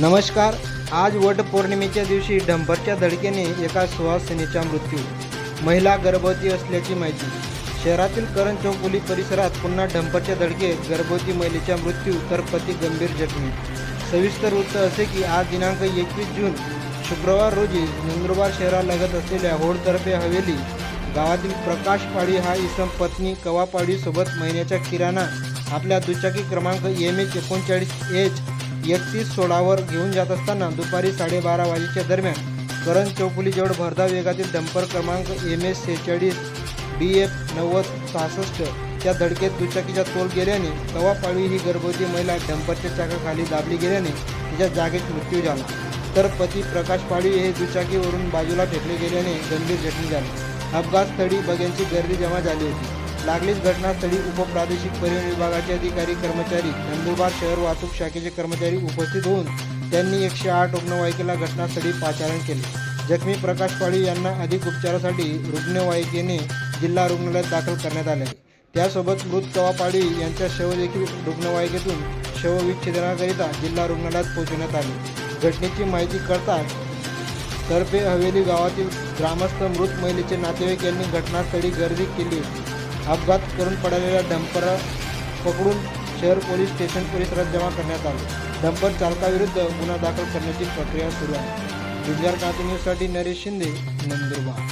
नमस्कार आज वटपौर्णिमेच्या दिवशी डंपरच्या धडकेने एका सुवासिनीचा मृत्यू. महिला गर्भवती असल्याची माहिती. शहरातील करण चौकुली परिसरात पुन्हा डंपरच्या धडकेत गर्भवती महिलेचा मृत्यू तर पती गंभीर जखमी. सविस्तर वृत्त असे की आज दिनांक एकवीस जून शुक्रवार रोजी नंदुरबार शहरालगत असलेल्या होडतर्फे हवेली गावातील प्रकाश पाळी हा इसम पत्नी कवा पाडीसोबत महिन्याच्या किराणा आपल्या दुचाकी क्रमांक एम एच एकोणचाळीस एच एकतीस सोळावर घेऊन जात असताना दुपारी साडेबारा वाजेच्या दरम्यान करण चौफुलीजवळ भरधाव वेगातील डंपर क्रमांक एम एस सेहेचाळीस डी एफ नव्वद सहासष्ट त्या धडकेत दुचाकीचा तोल गेल्याने कवा पाळवी ही गर्भवती महिला डंपरच्या चाकाखाली दाबली गेल्याने तिच्या जागेत मृत्यू झाला. तर पती प्रकाश पाळी हे दुचाकीवरून बाजूला फेकले गेल्याने गंभीर जखमी झाले. अपघातस्थळी बघ्यांची गर्दी जमा झाली होती. लागलीच घटनास्थळी उपप्रादेशिक परिवहन विभागाचे अधिकारी कर्मचारी नंदुरबार शहर वाहतूक शाखेचे कर्मचारी उपस्थित होऊन त्यांनी एकशे आठ रुग्णवाहिकेला घटनास्थळी पाचारण केले. जखमी प्रकाश पाळी यांना अधिक उपचारासाठी रुग्णवाहिकेने जिल्हा रुग्णालयात दाखल करण्यात आले. त्यासोबत मृत कवा पाळी यांच्या शवदेखील रुग्णवाहिकेतून शवविच्छेदनाकरिता जिल्हा रुग्णालयात पोहोचवण्यात आले. घटनेची माहिती कळताच तर्फे हवेली गावातील ग्रामस्थ मृत महिलेचे नातेवाईक यांनी घटनास्थळी गर्दी केली. अपघात करून पडलेल्या डंपर पकडून शहर पोलीस स्टेशन परिसरात जमा करण्यात आले. डंपर चालकाविरुद्ध गुन्हा दाखल करण्याची प्रक्रिया सुरू आहे. गुजरात न्यूजसाठी नरेश शिंदे नंदुरबार.